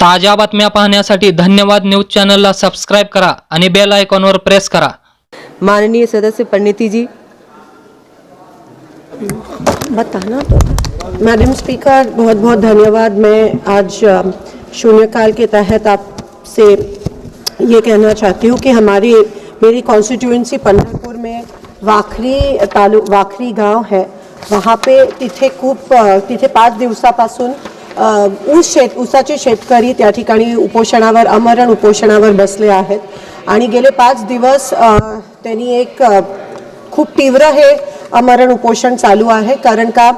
ताज्या बातम्या पाहण्यासाठी धन्यवाद न्यूज़ चॅनलला सबस्क्राईब करा आणि बेल आयकॉनवर प्रेस करा. माननीय सदस्य पंडिती जी बताना तो. मैडम स्पीकर, बहुत बहुत धन्यवाद. मैं आज शून्यकाल के तहत आपसे ये कहना चाहती हूँ कि हमारी, मेरी कॉन्स्टिट्यूएंसी पंढरपुर में वाखरी तालु, वाखरी गाँव है। वहाँ पे तिथे खूप तिथे पाच दिवसापासून ऊस शेत ऊसाचे शेतकरी त्या ठिकाणी उपोषणावर अमरण उपोषणावर बसले आहेत. आणि गेले पाच दिवस त्यांनी एक खूप तीव्र हे अमरण उपोषण चालू आहे. कारण का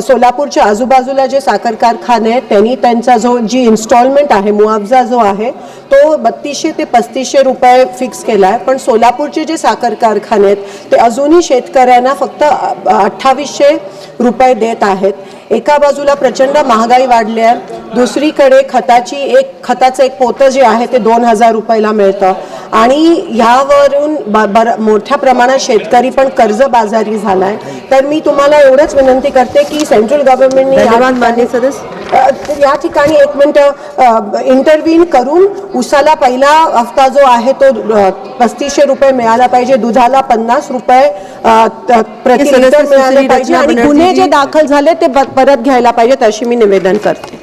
सोलापूरच्या आजूबाजूला जे साखर कारखाने आहेत त्यांनी त्यांचा जो जी इन्स्टॉलमेंट आहे मुआवजा जो आहे तो बत्तीसशे ते पस्तीसशे रुपये फिक्स केला आहे पण सोलापूरचे जे साखर कारखाने आहेत ते अजूनही शेतकऱ्यांना फक्त अठ्ठावीसशे रुपये देत आहेत. एका बाजूला प्रचंड महागाई वाढली आहे. दुसरीकडे खताची एक खताचं एक पोतं जे आहे ते दोन हजार रुपयाला मिळतं. आणि ह्यावरून मोठ्या प्रमाणात शेतकरी पण कर्जबाजारी झाला आहे तर मी तुम्हाला एवढंच विनंती करते की सेंट्रल गव्हर्नमेंटने या ठिकाणी एक मिनिट इंटरव्हीन करून उसाला पहिला हफ्ता जो आहे तो पस्तीसशे रुपये मिळाला पाहिजे. दुधाला पन्नास रुपये प्रति लिटर मिळालं पाहिजे. आणि गुन्हे जी. दाखल झाले ते परत घ्यायला पाहिजेत अशी मी निवेदन करते.